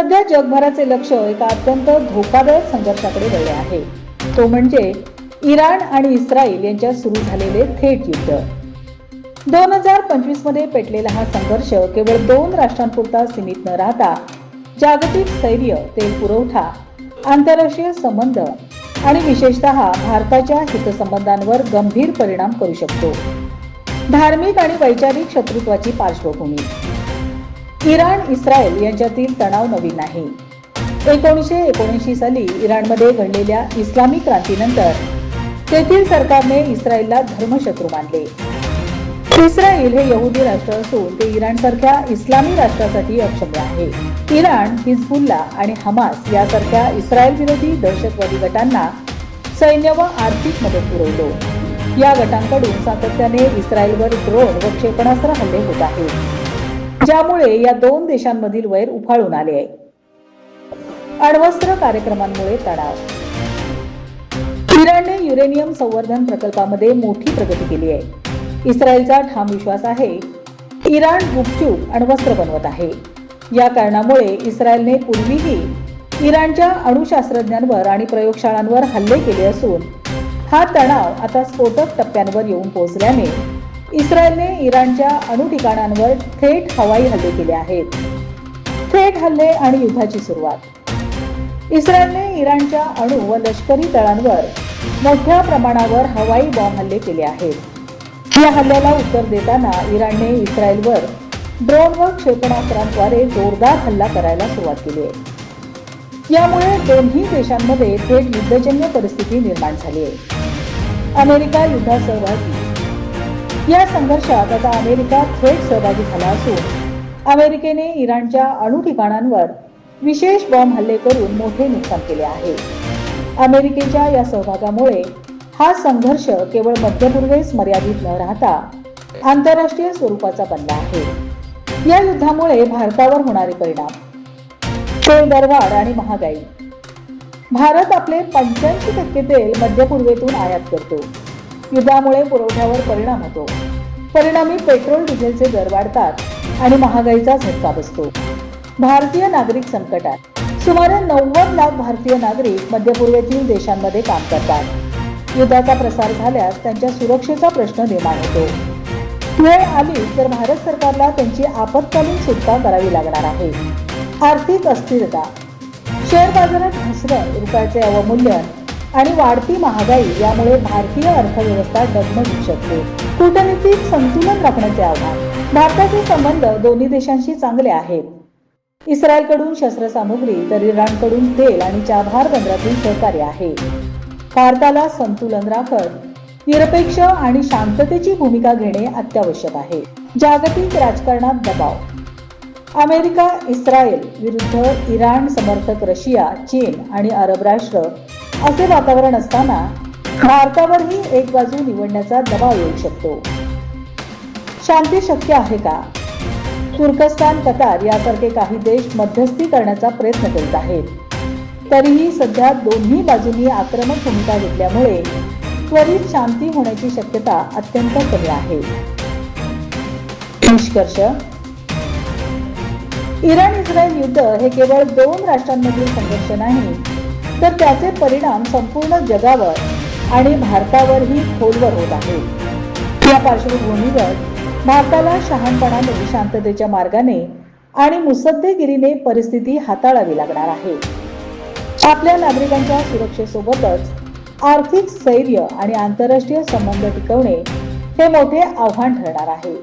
सध्या जगभराचे लक्ष एका अत्यंत धोकादायक संघर्षाकडे वळले आहे. तो म्हणजे इराण आणि इस्रायल यांच्यात सुरू झालेले थेट युद्ध. दोन हजार पंचवीसमध्ये पेटलेला हा संघर्ष केवळ दोन राष्ट्रांपुरता सीमित न राहता जागतिक स्थैर्य तेल पुरवठा आंतरराष्ट्रीय संबंध आणि विशेषत भारताच्या हितसंबंधांवर गंभीर परिणाम करू शकतो. धार्मिक आणि वैचारिक शत्रुत्वाची पार्श्वभूमी. इराण इस्रायल यांच्यातील तणाव नवीन नाही. एकोणीसशे एकोणऐंशी साली इराणमध्ये घडलेल्या इस्लामी क्रांतीनंतर तेथील सरकारने इस्रायलला धर्मशत्रू मानले. इस्रायल हे यहुदी राष्ट्र असून ते इराणसारख्या इस्लामी राष्ट्रासाठी अक्षम्य आहे. इराण हिजबुल्ला आणि हमास यासारख्या इस्रायल विरोधी दहशतवादी गटांना सैन्य व आर्थिक मदत पुरवतो. या गटांकडून सातत्याने इस्रायलवर ड्रोन व क्षेपणास्त्र हल्ले होत आहेत. ज्यामुळे या दोन देशांमधील वैर उफाळून आले आहे अण्वस्त्र कार्यक्रमांमुळे तणाव. इराणने युरेनियम संवर्धन प्रकल्पामध्ये मोठी प्रगती केली आहे. इस्रायलचा ठाम विश्वास आहे इराण गुपचूप अण्वस्त्र बनवत आहे. या कारणामुळे इस्रायलने पूर्वीही इराणच्या अणुशास्त्रज्ञांवर आणि प्रयोगशाळांवर हल्ले केले असून हा तणाव आता स्फोटक टप्प्यांवर येऊन पोहोचल्याने इस्रायलने इराणच्या अणु ठिकाणांवर थेट हवाई हल्ले केले आहेत. थेट हल्ले आणि युद्धाची सुरुवात. इस्रायलने इराणच्या अणु व लष्करी तळांवर मोठ्या प्रमाणावर हवाई बॉम्ब हल्ले केले आहेत. या हल्ल्याला उत्तर देताना इराणने इस्रायलवर ड्रोन व क्षेपणास्त्रांद्वारे जोरदार हल्ला करायला सुरुवात केली आहे. यामुळे दोन्ही देशांमध्ये थेट युद्धजन्य परिस्थिती निर्माण झाली आहे. अमेरिका युद्धात सहभागी या संघर्षात आता अमेरिका थेट सहभागी झाला असून अमेरिकेने इराणच्या अणु ठिकाणांवर विशेष बॉम्ब हल्ले करून मोठे नुकसान केले आहे. अमेरिकेच्या या सहभागामुळे हा संघर्ष केवळ मध्यपूर्वेस मर्यादित न राहता आंतरराष्ट्रीय स्वरूपाचा बनला आहे. या युद्धामुळे भारतावर होणारे परिणाम तेल दरवाढ आणि महागाई. भारत आपले पंच्याऐंशी टक्के तेल मध्यपूर्वेतून आयात करतो. युद्धामुळे पुरवठ्यावर परिणाम होतो. परिणामी पेट्रोल डिझेलचे दर वाढतात आणि महागाईचा झटका बसतो. भारतीय नागरिक संकटात. सुमारे नव्वद लाख भारतीय नागरिक मध्य पूर्वेतील देशांमध्ये काम करतात. युद्धाचा प्रसार झाल्यास त्यांच्या सुरक्षेचा प्रश्न निर्माण होतो. वेळ आली तर भारत सरकारला त्यांची आपत्कालीन सुटका करावी लागणार आहे. आर्थिक अस्थिरता. शेअर बाजारात घसरण रुपयाचे अवमूल्यन आणि वाढती महागाई यामुळे भारतीय अर्थव्यवस्था डगमगू शकते. कूटनीतीत संतुलन राखण्याचे आव्हान. भारताचे संबंध दोन्ही देशांशी चांगले आहेत. इस्रायलकडून शस्त्रसामुग्री तर इराणकडून तेल आणि चाभार बंदरातून सहकार्य आहे. भारताला संतुलन राखत निरपेक्ष आणि शांततेची भूमिका घेणे अत्यावश्यक आहे. जागतिक राजकारणात दबाव. अमेरिका इस्रायल विरुद्ध इराण समर्थक रशिया चीन आणि अरब राष्ट्र असे वातावरण असताना भारतावरही एक बाजू निवडण्याचा दबाव येऊ शकतो. शांती शक्य आहे का? तुर्कस्तान कतार यासारखे काही देश मध्यस्थी करण्याचा प्रयत्न करीत आहेत. तरीही सध्या दोन्ही बाजूंनी आक्रमक भूमिका घेतल्यामुळे त्वरित शांती होण्याची शक्यता अत्यंत कमी आहे. निष्कर्ष इराण इस्रायल युद्ध हे केवळ दोन राष्ट्रांमधील संघर्ष नाही तर त्याचे परिणाम संपूर्ण जगावर आणि भारतावरही खोलवर होत आहेत या पार्श्वभूमीवर भारताला शहाणपणाने शांततेच्या मार्गाने आणि मुसद्देगिरीने परिस्थिती हाताळावी लागणार आहे. आपल्या नागरिकांच्या सुरक्षेसोबतच आर्थिक स्थैर्य आणि आंतरराष्ट्रीय संबंध टिकवणे हे मोठे आव्हान ठरणार आहे.